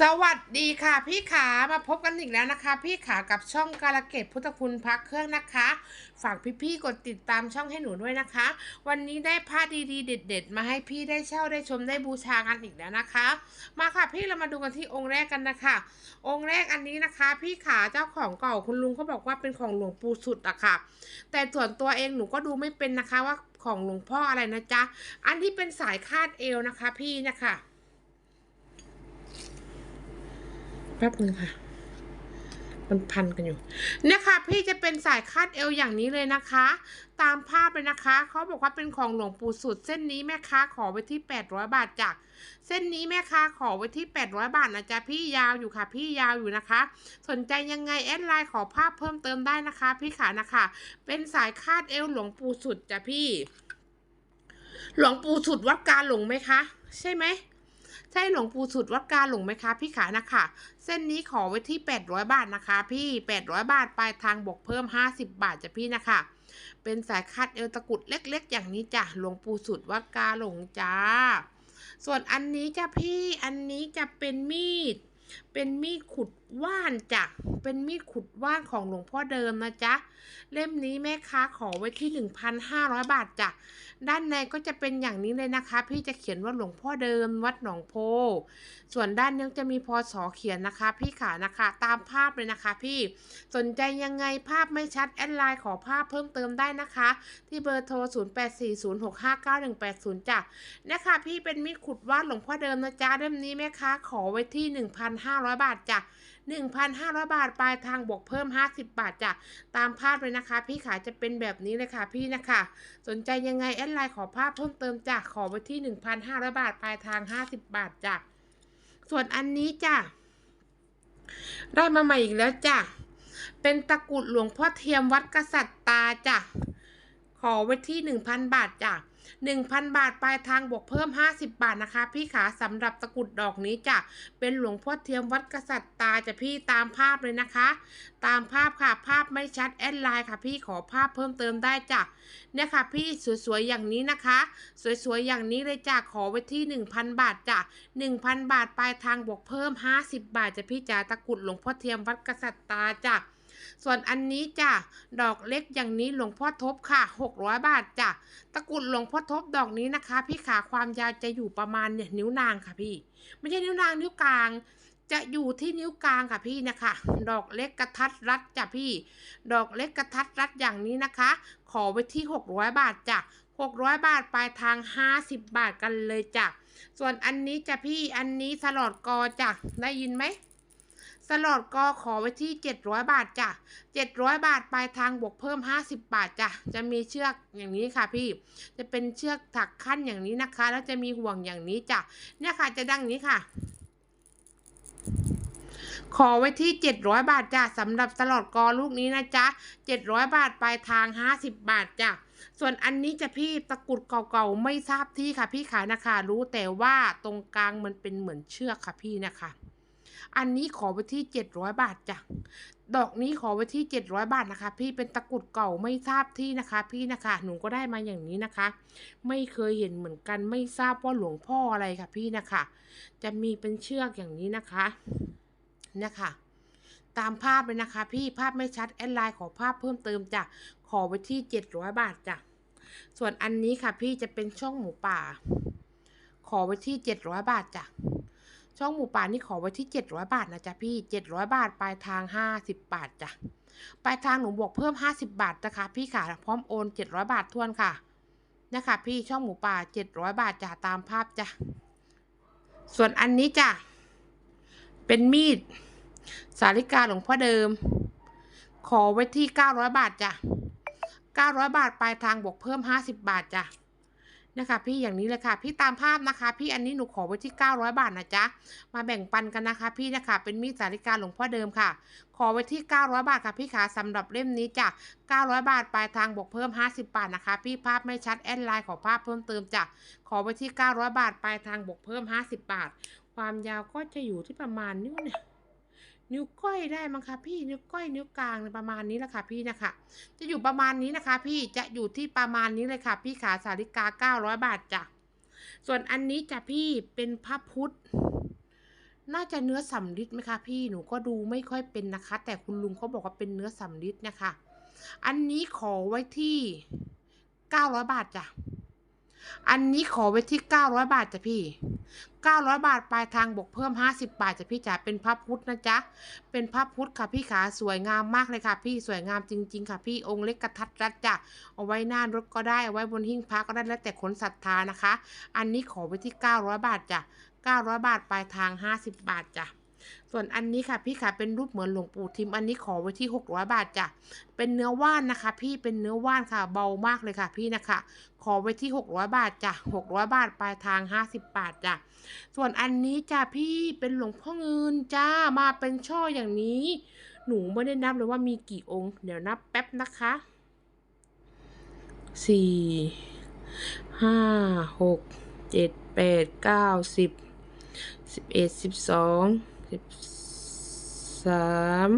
สวัสดีค่ะ พี่ขามาพบกันอีกแล้วนะคะ พี่ขากับช่องกาลเกตพุทธคุณพักเครื่องนะคะ ฝากพี่ๆกดติดตามช่องให้หนูด้วยนะคะ วันนี้ได้ผ้าดีๆ เด็ด ๆ มาให้พี่ได้เช่าได้ชมได้บูชากันอีกแล้วนะคะ มาค่ะพี่เรามาดูกันที่องค์แรกกันนะคะ องค์แรกอันนี้นะคะ พี่ขาเจ้าของเก่าคุณลุงเขาบอกว่าเป็นของหลวงปู่สุดอะค่ะ แต่ส่วนตัวเองหนูก็ดูไม่เป็นนะคะว่าของหลวงพ่ออะไรนะจ๊ะอันที่เป็นสายคาดเอวนะคะ พี่นะคะ แป๊บนึงค่ะ มันพันกันอยู่เนี่ยค่ะพี่จะเป็นสายคาดเอวอย่างนี้เลยนะคะ ตามภาพเลยนะคะ เขาบอกว่าเป็นของหลวงปู่สุด เส้นนี้แม่ค้าขอไว้ที่800บาทจากเส้นนี้แม่ค้าขอไว้ที่800บาทนะจ๊ะพี่ยาวอยู่ค่ะ พี่ยาวอยู่นะคะ สนใจยังไงแอดไลน์ขอภาพเพิ่มเติมได้นะคะ พี่ขานะคะ เป็นสายคาดเอวหลวงปู่สุดจ้ะพี่ หลวงปู่สุดวัดการหลงไหมคะ ใช่ไหม ช่หลวงปู่สุดวัดกาหลงไหมคะพี่ขานะคะ เส้นนี้ขอไว้ที่ 800 บาทนะคะ พี่ 800 บาทปลายทางบวกเพิ่ม 50 บาทจ้ะพี่นะคะ เป็นสายคาดเอวตะกุดเล็กๆ อย่างนี้จ้ะหลวงปู่สุดวัดกาหลงจ้า ส่วนอันนี้จ้ะพี่อันนี้จะเป็นมีด เป็นมีดขุดว่านจ้ะเป็นมีดขุดว่านของหลวงพ่อเดิมนะจ๊ะ เล่มนี้แม่ค้าขอไว้ที่ 1,500 บาทจ้ะ ด้านในก็จะเป็นอย่างนี้เลยนะคะ พี่จะเขียนว่าหลวงพ่อเดิมวัดหนองโพ ส่วนด้านนี้จะมีพศเขียนนะคะ พี่ขานะคะ ตามภาพเลยนะคะ พี่ สนใจยังไงภาพไม่ชัดแอดไลน์ขอภาพเพิ่มเติมได้นะคะ ที่เบอร์โทร 0840659180 จ้ะ นะคะ พี่เป็นมีดขุดว่าดหลวงพ่อเดิมนะจ๊ะ เล่มนี้แม่ค้าขอไว้ที่ 1,500 บาทจ้ะ 1,500 บาท ปลายทางบวกเพิ่ม 50 บาทจ้ะตามภาพเลยนะคะ พี่ขาจะเป็นแบบนี้เลยค่ะพี่นะคะ สนใจยังไงแอดไลน์ขอภาพเพิ่มเติมจ้ะขอไว้ที่ 1,500 บาท ปลายทาง 50 บาทจ้ะส่วนอันนี้จ้ะได้มาใหม่อีกแล้วจ้ะเป็นตะกรุดหลวงพ่อเทียมวัดกษัตริย์ตาจ้ะขอไว้ที่ 1,000 บาทจ้ะ 1,000 บาทปลายทางบวกเพิ่ม 50 บาทนะคะ พี่ขาสำหรับตะกรุดดอกนี้จ้ะเป็นหลวงพ่อเทียมวัดกษัตริย์ตาจะพี่ตามภาพเลยนะคะ ตามภาพค่ะภาพไม่ชัดแอดไลน์ค่ะพี่ขอภาพเพิ่มเติมได้จ้ะเนี่ยค่ะพี่สวยๆอย่างนี้นะคะ สวยๆอย่างนี้เลยจ้ะขอไว้ที่ 1,000 บาทจ้ะ1,000 บาทปลายทางบวกเพิ่ม 50 บาทจะพี่จ๋าตะกรุดหลวงพ่อเทียมวัดกษัตริย์ตาจ้ะ ส่วนอันนี้จ้ะดอกเล็กอย่างนี้หลวงพ่อทบค่ะ 600 บาทจ้ะตะกรุดหลวงพ่อทบดอกนี้นะคะ พี่ขาความยาวจะอยู่ประมาณเนี่ยนิ้วนางค่ะพี่ ไม่ใช่นิ้วนางนิ้วกลาง จะอยู่ที่นิ้วกลางค่ะพี่นะคะ ดอกเล็กกระทัดรัดจ้ะพี่ ดอกเล็กกระทัดรัดอย่างนี้นะคะ ขอไว้ที่ 600 บาทจ้ะ600 บาทปลายทาง 50 บาทกันเลยจ้ะ ส่วนอันนี้จ้ะพี่ อันนี้สลอดกอจ้ะ ได้ยินไหม สลอดกอขอไว้ที่ 700 บาทจ้ะ 700 บาทปลายทางบวกเพิ่ม 50 บาทจ้ะ จะมีเชือกอย่างนี้ค่ะพี่ จะเป็นเชือกถักขั้นอย่างนี้นะคะ แล้วจะมีห่วงอย่างนี้จ้ะ เนี่ยค่ะจะดังนี้ค่ะขอไว้ที่ 700 บาทจ้ะสำหรับตลอดกอลูกนี้นะจ๊ะ 700 บาทปลายทาง 50 บาทจ้ะ ส่วนอันนี้จะพี่ตะกรุดเก่าๆไม่ทราบที่ค่ะพี่ขายนะคะ รู้แต่ว่าตรงกลางมันเป็นเหมือนเชือกค่ะพี่นะคะ อันนี้ขอไว้ที่ 700 บาทจ้ะ ดอกนี้ขอไว้ที่ 700 บาทนะคะ พี่เป็นตะกรุดเก่าไม่ทราบที่นะคะ พี่นะคะ หนูก็ได้มาอย่างนี้นะคะ ไม่เคยเห็นเหมือนกันไม่ทราบว่าหลวงพ่ออะไรค่ะ พี่นะคะ จะมีเป็นเชือกอย่างนี้นะคะนี่ค่ะตามภาพเลยนะคะ พี่ภาพไม่ชัดแอดไลน์ขอภาพเพิ่มเติมจ้ะขอไว้ที่ 700 บาทจ้ะส่วนอันนี้ค่ะ พี่จะเป็นช่องหมูป่า ขอไว้ที่ 700 บาทจ้ะ ช่องหมูป่านี่ขอไว้ที่ 700 บาทนะจ๊ะพี่ 700 บาทปลายทาง 50 บาทจ้ะปลายทางหนูบวกเพิ่ม 50 บาทนะคะ พี่ค่ะพร้อมโอน 700 บาททวนค่ะนะคะพี่ช่องหมูป่า 700 บาทจ้ะตามภาพจ้ะส่วนอันนี้จ้ะเป็นมีด สาริกาหลวงพ่อเดิม ขอไว้ที่ 900 บาทจ้ะ900 บาทปลายทางบวกเพิ่ม 50 บาทจ้ะ นะคะพี่อย่างนี้เลยค่ะ พี่ตามภาพนะคะ พี่อันนี้หนูขอไว้ที่ 900 บาทนะจ๊ะ มาแบ่งปันกันนะคะ พี่นะคะ เป็นมีดสาริกาหลวงพ่อเดิมค่ะ ขอไว้ที่ 900 บาทค่ะพี่ขาสำหรับเล่มนี้จ้ะ900 บาทปลายทางบวกเพิ่ม 50 บาทนะคะ พี่ภาพไม่ชัดแอดไลน์ขอภาพเพิ่มเติมจ้ะ ขอไว้ที่ 900 บาทปลายทางบวกเพิ่ม 50 บาท ความยาวก็จะอยู่ที่ประมาณนิ้เนี่ย นิ้วก้อยได้มั้งคะพี่นิ้วก้อยนิ้วกลางประมาณนี้แหละค่ะพี่นะคะ จะอยู่ประมาณนี้นะคะ พี่จะอยู่ที่ประมาณนี้เลยค่ะ พี่ขาสาริกา 900 บาทจ้ะส่วนอันนี้จ้ะพี่เป็นพระพุทธน่าจะเนื้อสำริดไหมคะพี่หนูก็ดูไม่ค่อยเป็นนะคะ แต่คุณลุงเขาบอกว่าเป็นเนื้อสำริดนะคะ อันนี้ขอไว้ที่เก้าร้อยบาทจ้ะ อันนี้ขอไว้ที่เก้าร้อยบาทจ้ะพี่เก้าร้อยบาทปลายทางบวกเพิ่มห้าสิบาทจ้ะพี่จ๋าเป็นพระพุทธนะจ๊ะ เป็นพระพุทธค่ะพี่ขาสวยงามมากเลยค่ะ พี่สวยงามจริง ๆ ค่ะพี่องค์เล็กกระทัดรัดจ้ะเอาไว้หน้ารถก็ได้เอาไว้บนหิ้งพระก็ได้แล้วแต่คนศรัทธานะคะ อันนี้ขอไว้ที่เก้าร้อยบาทจ้ะเก้าร้อยบาทปลายทางห้าสิบบาทจ้ะ ส่วนอันนี้ค่ะพี่ค่ะเป็นรูปเหมือนหลวงปู่ทิมอันนี้ขอไว้ที่600บาทจ้ะเป็นเนื้อว่านนะคะ พี่เป็นเนื้อว่านค่ะ เบามากเลยค่ะ พี่นะคะ ขอไว้ที่600บาทจ้ะ600บาทปลายทาง 50 บาทจ้ะส่วนอันนี้จ้ะพี่เป็นหลวงพ่อเงินจ้ามาเป็นช่ออย่างนี้ หนูไม่ได้นับเลยว่ามีกี่องค์ เดี๋ยวนับแป๊บนะคะสี่ห้าหกเจ็ดแปดเก้าสิบสิบเอ็ดสิบสอง สิบสาม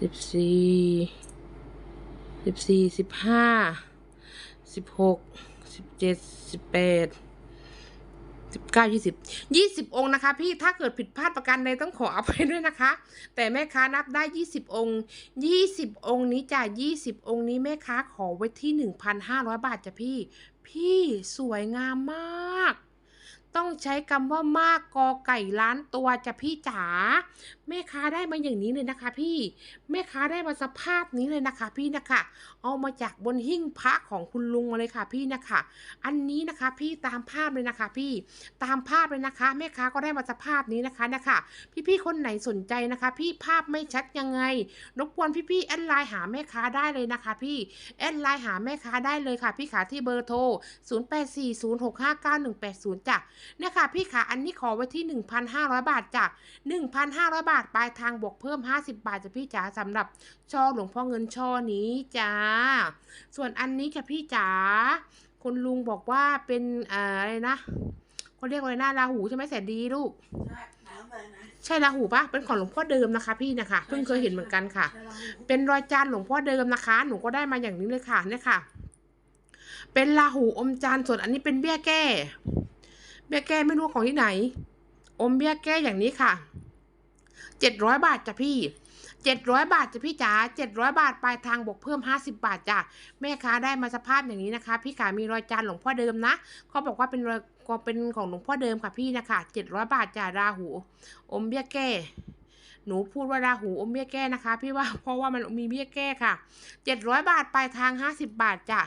สิบสี่สิบสี่สิบห้าสิบหกสิบเจ็ดสิบแปดสิบเก้ายี่สิบยี่สิบองค์นะคะ พี่ถ้าเกิดผิดพลาดประการใดต้องขออภัยด้วยนะคะ แต่แม่ค้านับได้ยี่สิบองค์ยี่สิบองค์นี้จ้ะยี่สิบองค์นี้แม่ค้าขอไว้ที่หนึ่งพันห้าร้อยบาทจ้ะพี่ พี่สวยงามมาก ต้องใช้คำว่ามากกอไก่ล้านตัวจะพี่จ๋าแม่ค้าได้มาอย่างนี้เลยนะคะ พี่แม่ค้าได้มาสภาพนี้เลยนะคะ พี่นะคะ เอามาจากบนหิ้งพระของคุณลุงมาเลยค่ะ พี่นะคะ อันนี้นะคะ พี่ตามภาพเลยนะคะ พี่ตามภาพเลยนะคะ แม่ค้าก็ได้มาสภาพนี้นะคะนะคะ พี่ๆคนไหนสนใจนะคะ พี่ภาพไม่ชัดยังไงรบกวนพี่ๆแอดไลน์หาแม่ค้าได้เลยนะคะ พี่แอดไลน์หาแม่ค้าได้เลยค่ะ พี่ขาที่เบอร์โทร 0840659180จ้ะเนี่ยค่ะพี่ขาอันนี้ขอไว้ที่ 1,500 บาทจ้ะ1,500 บาทปลายทางบวกเพิ่ม 50 บาทจ้ะพี่จ๋าสำหรับช่อหลวงพ่อเงินช่อนี้จ้า ส่วนอันนี้ค่ะพี่จ๋าคุณลุงบอกว่าเป็นอ่าอะไรนะเขาเรียกว่าอะไรนะราหูใช่ไหมแสนดีลูกใช่น้ำอะไรนะใช่ราหูปะเป็นของหลวงพ่อเดิมนะคะ พี่นะคะเพิ่งเคยเห็นเหมือนกันค่ะใช่ราหูเป็นรอยจานหลวงพ่อเดิมนะคะ หนูก็ได้มาอย่างนี้เลยค่ะเนี่ยค่ะ เป็นราหูอมจานส่วนอันนี้เป็นเบี้ยแก้ เบี้ยแก้ไม่รู้ของที่ไหน อมเบี้ยแก้อย่างนี้ค่ะ เจ็ดร้อยบาทจ้ะพี่เจ็ดร้อยบาทจ้ะพี่จ๋าเจ็ดร้อยบาทปลายทางบวกเพิ่มห้าสิบาทจ้ะแม่ค้าได้มาสภาพอย่างนี้นะคะ พี่ขามีรอยจานหลวงพ่อเดิมนะเขาบอกว่าเป็นรอยก็เป็นของหลวงพ่อเดิมค่ะพี่นะคะเจ็ดร้อยบาทจ้ะราหู อมเบี้ยแก้หนูพูดว่าราหูอมเบี้ยแก้นะคะ พี่ว่าเพราะว่ามันมีเบี้ยแก้ค่ะเจ็ดร้อยบาทปลายทางห้าสิบบาทจ้ะ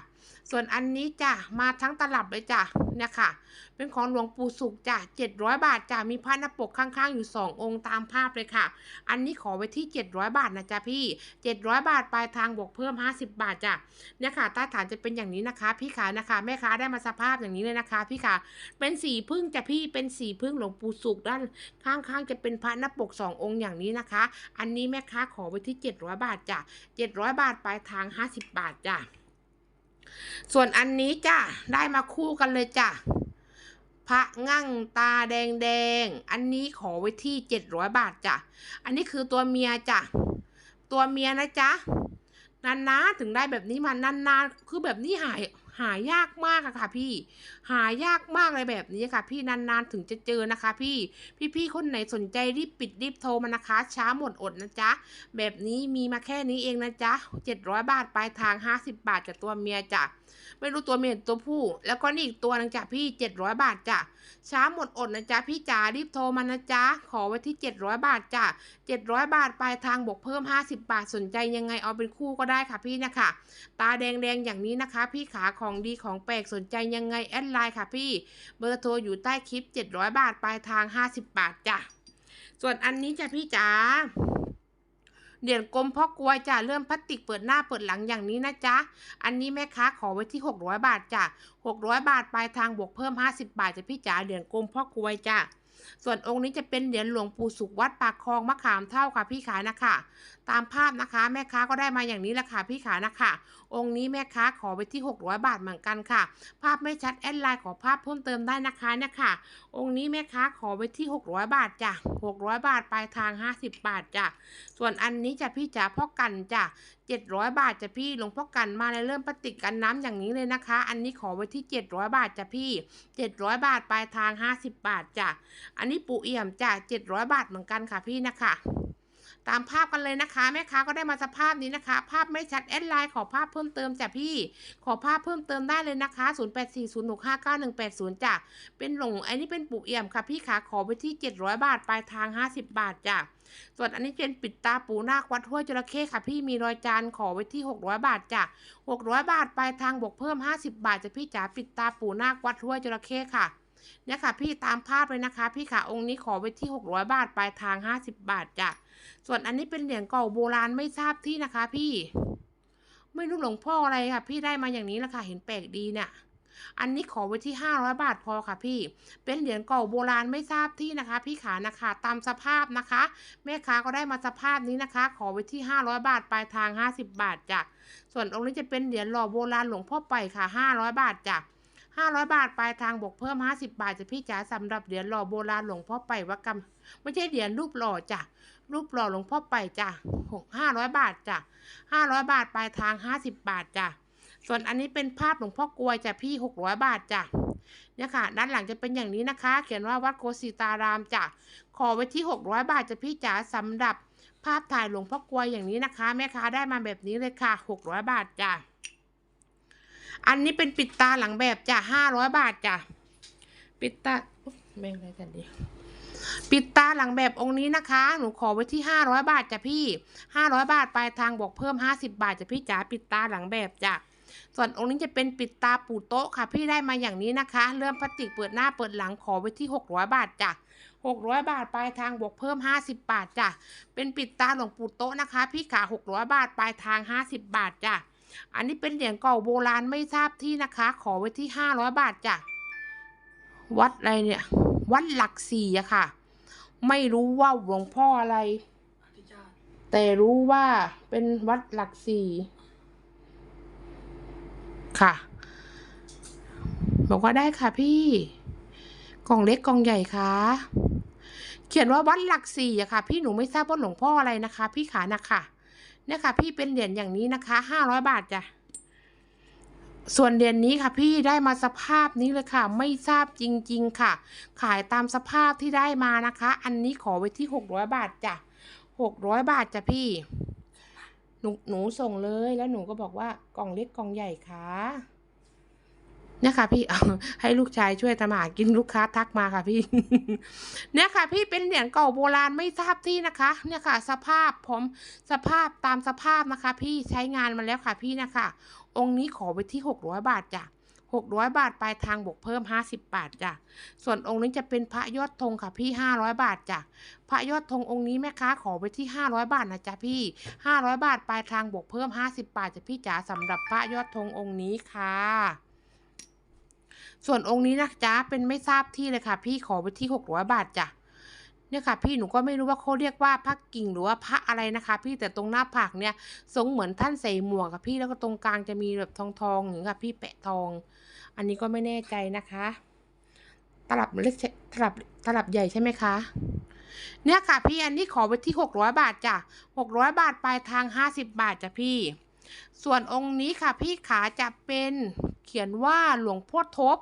ส่วนอันนี้จ้ะมาทั้งตลับเลยจ้ะเนี่ยค่ะ เป็นของหลวงปู่สุขจ้ะเจ็ดร้อยบาทจ้ะมีพระหน้าปกข้างๆ อยู่สององค์ตามภาพเลยค่ะ อันนี้ขอไว้ที่เจ็ดร้อยบาทนะจ๊ะพี่เจ็ดร้อยบาทปลายทางบวกเพิ่มห้าสิบบาทจ้ะเนี่ยค่ะใต้ฐานจะเป็นอย่างนี้นะคะ พี่ขานะคะแม่ค้าได้มาสภาพอย่างนี้เลยนะคะ พี่ขาเป็นสีพึ่งจ้ะพี่เป็นสีพึ่งหลวงปู่สุขด้านข้างๆ จะเป็นพระหน้าปกสององค์อย่างนี้นะคะ อันนี้แม่ค้าขอไว้ที่เจ็ดร้อยบาทจ้ะเจ็ดร้อยบาทปลายทางห้าสิบบาทจ้ะ ส่วนอันนี้จ้ะได้มาคู่กันเลยจ้ะพระงั่งตาแดงแดง อันนี้ขอไว้ที่เจ็ดร้อยบาทจ้ะ อันนี้คือตัวเมียจ้ะ ตัวเมียนะจ๊ะ นานๆถึงได้แบบนี้มานานๆ คือแบบนี้หายหายากมากอะค่ะพี่ หายากมากเลยแบบนี้ค่ะ พี่นานๆถึงจะเจอนะคะ พี่พี่ๆคนไหนสนใจรีบปิดรีบโทรมานะคะ ช้าหมดอดนะจ๊ะแบบนี้มีมาแค่นี้เองนะจ๊ะเจ็ดร้อยบาทปลายทางห้าสิบบาทจากตัวเมียจ้ะไม่รู้ตัวเมียตัวผู้ แล้วก็นี่อีกตัวหนึงจ้ะพี่เจ็ดร้อยบาทจ้ะช้าหมดอดนะจ๊ะพี่จ๋ารีบโทรมานะจ๊ะขอไว้ที่เจ็ดร้อยบาทจ้ะเจ็ดร้อยบาทปลายทางบวกเพิ่มห้าสิบบาทสนใจยังไงเอาเป็นคู่ก็ได้ค่ะพี่นะคะตาแดงๆอย่างนี้นะคะ พี่ขาของดีของแปลกสนใจยังไงแอดไลน์ค่ะพี่ เบอร์โทรอยู่ใต้คลิป 700 บาท ปลายทาง 50 บาทจ้ะ ส่วนอันนี้จ้ะพี่จ๋าเหรียญกลมพ่อกลวยจ้ะเริ่มพลาสติกเปิดหน้าเปิดหลังอย่างนี้นะจ๊ะ อันนี้แม่ค้าขอไว้ที่ 600 บาทจ้ะ600 บาทปลายทางบวกเพิ่ม 50 บาทจ้ะพี่จ๋าเหรียญกลมพ่อกลวยจ้ะส่วนองค์นี้จะเป็นเหรียญหลวงปู่สุขวัดปากคลองมะขามเท่าค่ะพี่ขานะคะ ตามภาพนะคะ แม่ค้าก็ได้มาอย่างนี้แหละค่ะพี่ขานะคะ องค์นี้แม่ค้าขอไปที่ 600 บาทเหมือนกันค่ะ ภาพไม่ชัดแอดไลน์ขอภาพเพิ่มเติมได้นะคะเนี่ยค่ะ องค์นี้แม่ค้าขอไปที่ 600 บาทจ้ะ600 บาทปลายทาง 50 บาทจ้ะส่วนอันนี้จะพี่จ๋าพ่อกันจ้ะ700 บาทจ้ะพี่หลวงพ่อกันมาเลยเริ่มปฏิกันน้ำอย่างนี้เลยนะคะ อันนี้ขอไว้ที่ 700 บาทจ้ะพี่ 700 บาทปลายทาง 50 บาทจ้ะอันนี้ปูเอี่ยมจ้ะ700 บาทเหมือนกันค่ะพี่นะคะ ตามภาพกันเลยนะคะ แม่ค้าก็ได้มาสภาพนี้นะคะ ภาพไม่ชัดแอดไลน์ขอภาพเพิ่มเติมจ้ะพี่ ขอภาพเพิ่มเติมได้เลยนะคะ 0840659180จ้ะเป็นหลงอันนี้เป็นปูเอี่ยมค่ะพี่ขาขอไปที่ 700 บาทปลายทาง 50 บาทจ้ะส่วนอันนี้เป็นปิดตาปูนาควัดห้วยจระเข้ค่ะพี่มีรอยจานขอไว้ที่ 600 บาทจ้ะ600 บาทปลายทางบวกเพิ่ม 50 บาทจ้ะพี่จ๋าปิดตาปูนาควัดห้วยจระเข้ค่ะเนี่ยค่ะพี่ตามภาพเลยนะคะ พี่ค่ะองค์นี้ขอไว้ที่ 600 บาทปลายทาง 50 บาทจ้ะ ส่วนอันนี้เป็นเหรียญเก่าโบราณไม่ทราบที่นะคะ พี่ ไม่รู้หลวงพ่ออะไรค่ะ พี่ได้มาอย่างนี้แหละค่ะ เห็นแปลกดีเนี่ยอันนี้ขอไว้ที่500บาทพอค่ะพี่ เป็นเหรียญเก่าโบราณไม่ทราบที่นะคะ พี่ขานะคะตามสภาพนะคะ แม่ค้าก็ได้มาสภาพนี้นะคะ ขอไว้ที่500บาทปลายทาง50บาทจ้ะ ส่วนองค์นี้จะเป็นเหรียญหล่อโบราณหลวงพ่อไปค่ะ500บาทจ้ะ500บาทปลายทางบวกเพิ่ม50บาทจะพี่จ๋าสำหรับเหรียญหล่อโบราณหลวงพ่อไปวัดกรรมไม่ใช่เหรียญรูปหล่อจ้ะ รูปหล่อหลวงพ่อไปจ้ะหกห้าร้อยบาทจ้ะ500บาทปลายทาง50บบาทจ้ะส่วนอันนี้เป็นภาพหลวงพ่อกลวยจ้ะพี่600บาทจ้ะเนี่ยค่ะ ด้านหลังจะเป็นอย่างนี้นะคะ เขียนว่าวัดโกสิตารามจ้ะขอไว้ที่600บาทจะพี่จ๋าสำหรับภาพถ่ายหลวงพ่อกลวยอย่างนี้นะคะ แม่ค้าได้มาแบบนี้เลยค่ะ600บาทจ้ะอันนี้เป็นปิดตาหลังแบบจ้ะห้าร้อยบาทจ้ะปิดตาแม่งอะไรกันดี ปิดตาหลังแบบองค์นี้นะคะ หนูขอไว้ที่ห้าร้อยบาทจ้ะพี่ห้าร้อยบาทปลายทางบวกเพิ่มห้าสิบาทจ้ะพี่จ๋าปิดตาหลังแบบจ้ะส่วนองค์นี้จะเป็นปิดตาปูโต๊ะค่ะ พี่ได้มาอย่างนี้นะคะ เริ่มพลาสติกเปิดหน้าเปิดหลังขอไว้ที่หกร้อยบาทจ้ะหกร้อยบาทปลายทางบวกเพิ่มห้าสิบบาทจ้ะเป็นปิดตาหลวงปู่โต๊ะนะคะ พี่ขาหกร้อยบาทปลายทางห้าสิบบาทจ้ะอันนี้เป็นเหรียญเก่าโบราณไม่ทราบที่นะคะ ขอไว้ที่ห้าร้อยบาทจ้ะวัดอะไรเนี่ย วัดหลักสี่อะค่ะ ไม่รู้ว่าหลวงพ่ออะไร แต่รู้ว่าเป็นวัดหลักสี่ค่ะ บอกว่าได้ค่ะพี่กล่องเล็กกล่องใหญ่ค่ะเขียนว่าวัดหลักสี่อะค่ะ พี่หนูไม่ทราบว่าหลวงพ่ออะไรนะคะ พี่ขานะคะเนี่ยค่ะ พี่เป็นเหรียญอย่างนี้นะคะห้าร้อยบาทจ้ะ ส่วนเหรียญนี้ค่ะพี่ได้มาสภาพนี้เลยค่ะ ไม่ทราบจริง ๆ ค่ะ ขายตามสภาพที่ได้มานะคะ อันนี้ขอไว้ที่หกร้อยบาทจ้ะหกร้อยบาทจ้ะพี่หนูหนูส่งเลยแล้วหนูก็บอกว่ากล่องเล็กกล่องใหญ่ค่ะ เนี่ยค่ะพี่เอาให้ลูกชายช่วยทำอาหารกินลูกค้าทักมาค่ะพี่ เนี่ยค่ะ พี่เป็นเหรียญเก่าโบราณไม่ทราบที่นะคะ เนี่ยค่ะ สภาพผมสภาพตามสภาพนะคะ พี่ใช้งานมาแล้วค่ะพี่นะคะ องค์นี้ขอไปที่หกร้อยบาทจ้ะหกร้อยบาทปลายทางบวกเพิ่มห้าสิบบาทจ้ะ ส่วนองค์นี้จะเป็นพระยอดธงค่ะพี่ห้าร้อยบาทจ้ะ พระยอดธงองค์นี้แม่ค้าขอไปที่ห้าร้อยบาทนะจ๊ะพี่ห้าร้อยบาทปลายทางบวกเพิ่มห้าสิบบาทจ้ะพี่จ๋าสำหรับพระยอดธงองค์นี้ค่ะ ส่วนองค์นี้นะจ๊ะเป็นไม่ทราบที่เลยค่ะ พี่ขอไปที่หกร้อยบาทจ้ะเนี่ยค่ะ พี่หนูก็ไม่รู้ว่าเขาเรียกว่าพระกิ่งหรือว่าพระอะไรนะคะ พี่แต่ตรงหน้าผากเนี่ยทรงเหมือนท่านใส่หมวกค่ะพี่แล้วก็ตรงกลางจะมีแบบทองทองอย่างค่ะ พี่แปะทอง อันนี้ก็ไม่แน่ใจนะคะ ตลับเล็กตลับตลับใหญ่ใช่ไหมคะเนี่ยค่ะ พี่อันนี้ขอไปที่หกร้อยบาทจ้ะหกร้อยบาทปลายทางห้าสิบบาทจ้ะพี่ ส่วนองค์นี้ค่ะ พี่ขาจะเป็นเขียนว่าหลวงพ่อทบ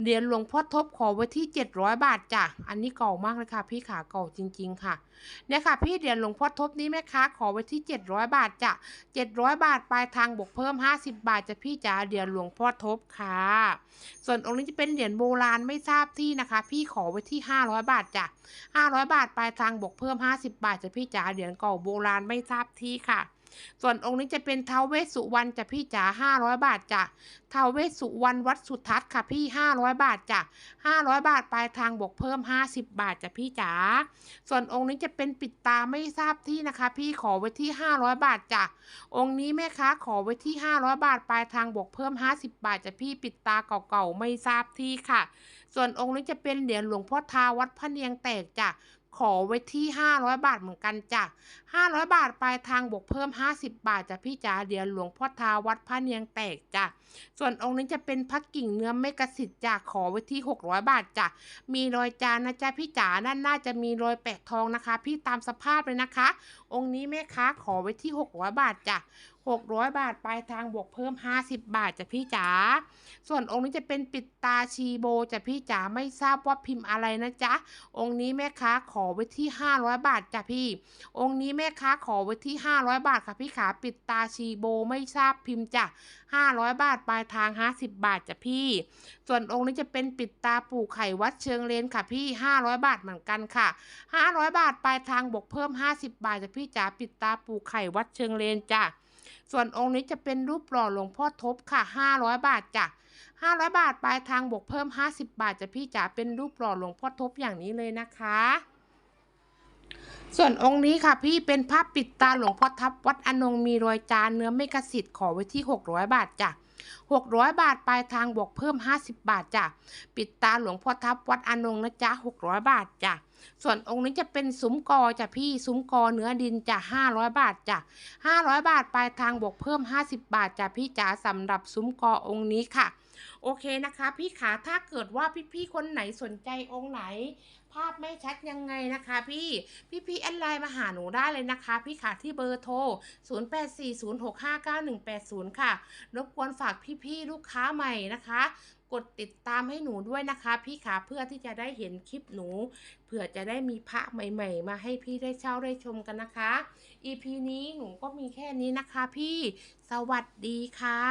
เหรียญหลวงพ่อทบขอไว้ที่เจ็ดร้อยบาทจ้ะ อันนี้เก่ามากเลยค่ะ พี่ขาเก่าจริง ๆ ค่ะ เนี่ยค่ะ พี่เหรียญหลวงพ่อทบนี้แม่ค้าขอไว้ที่เจ็ดร้อยบาทจ้ะเจ็ดร้อยบาทปลายทางบวกเพิ่มห้าสิบบาทจะพี่จ๋าเหรียญหลวงพ่อทบค่ะ ส่วนองค์นี้จะเป็นเหรียญโบราณไม่ทราบที่นะคะ พี่ขอไว้ที่ห้าร้อยบาทจ้ะห้าร้อยบาทปลายทางบวกเพิ่มห้าสิบบาทจะพี่จ๋าเหรียญเก่าโบราณไม่ทราบที่ค่ะ ส่วนองค์นี้จะเป็นเทวเวสุวรรณจ้ะพี่จ๋าห้าร้อยบาทจ้ะเทวเวสสุวรรณวัดสุทัศน์ค่ะพี่ห้าร้อยบาทจ้ะห้าร้อยบาทปลายทางบวกเพิ่มห้าสิบบาทจ้ะพี่จ๋าส่วนองค์นี้จะเป็นปิดตาไม่ทราบที่นะคะ พี่ขอไว้ที่ห้าร้อยบาทจ้ะองค์นี้แม่ค้าขอไว้ที่ห้าร้อยบาทปลายทางบวกเพิ่มห้าสิบบาทจ้ะพี่ปิดตาเก่าๆไม่ทราบที่ค่ะ ส่วนองค์นี้จะเป็นเหรียญหลวงพ่อทาวัดพระเนียงแตกจ้ะ ขอไว้ที่ 500 บาทเหมือนกันจ้ะ500 บาทปลายทางบวกเพิ่ม 50 บาทจะพี่จ๋าเดียวหลวงพ่อทาวัดพระเนียงแตกจ้ะส่วนองค์นี้จะเป็นพระกิ่งเนื้อเมกสิทธิ์จ้ะขอไว้ที่ 600 บาทจ้ะมีรอยจานนะจ๊ะพี่จ๋าด้านน้าจะมีรอยแปะทองนะคะ พี่ตามสภาพเลยนะคะ องค์นี้แม่ค้าขอไว้ที่ 600 บาทจ้ะ 600 บาท ปลายทางบวกเพิ่ม 50 บาทจ้ะพี่จ๋า ส่วนองค์นี้จะเป็นปิดตาชีโบจ้ะพี่จ๋า ไม่ทราบว่าพิมพ์อะไรนะจ๊ะ องค์นี้แม่ค้าขอไว้ที่ 500 บาทจ้ะพี่ องค์นี้แม่ค้าขอไว้ที่ 500 บาทค่ะพี่ขา ปิดตาชีโบไม่ทราบพิมพ์จ้ะ 500 บาท ปลายทาง 50 บาทจ้ะพี่ ส่วนองค์นี้จะเป็นปิดตาปู่ไข่วัดเชิงเลนค่ะพี่ 500 บาทเหมือนกันค่ะ 500 บาท ปลายทางบวกเพิ่ม 50 บาทจ้ะพี่จ๋า ปิดตาปู่ไข่วัดเชิงเลนจ้ะ ส่วนองค์นี้จะเป็นรูปหล่อหลวงพ่อทบค่ะ 500 บาทจ้ะ500 บาทปลายทางบวกเพิ่ม 50 บาทจะพี่จ๋าเป็นรูปหล่อหลวงพ่อทบอย่างนี้เลยนะคะ ส่วนองค์นี้ค่ะพี่เป็นภาพปิดตาหลวงพ่อทับวัดอนงมีรอยจานเนื้อเมกสิทธิ์ขอไว้ที่ 600 บาทจ้ะ600 บาทปลายทางบวกเพิ่ม 50 บาทจ้ะ ปิดตาหลวงพ่อทับวัดอนงนะจ๊ะ 600 บาทจ้ะ ส่วนองค์นี้จะเป็นซุ้มกอจ้ะพี่ซุ้มกอเนื้อดินจ้ะ500บาทจ้ะ500บาทปลายทางบวกเพิ่ม50บาทจ้ะพี่จ๋าสำหรับซุ้มกอองค์นี้ค่ะ โอเคนะคะ พี่ขาถ้าเกิดว่าพี่ๆคนไหนสนใจองค์ไหน ภาพไม่ชัดยังไงนะคะ พี่พี่ๆแอดไลน์มาหาหนูได้เลยนะคะ พี่ขาที่เบอร์โทร 0840659180 ค่ะรบกวนฝากพี่ๆลูกค้าใหม่นะคะ กดติดตามให้หนูด้วยนะคะ พี่ขาเพื่อที่จะได้เห็นคลิปหนูเผื่อจะได้มีพระใหม่ ๆ มาให้พี่ได้เช่าได้ชมกันนะคะ EP นี้หนูก็มีแค่นี้นะคะ พี่สวัสดีค่ะ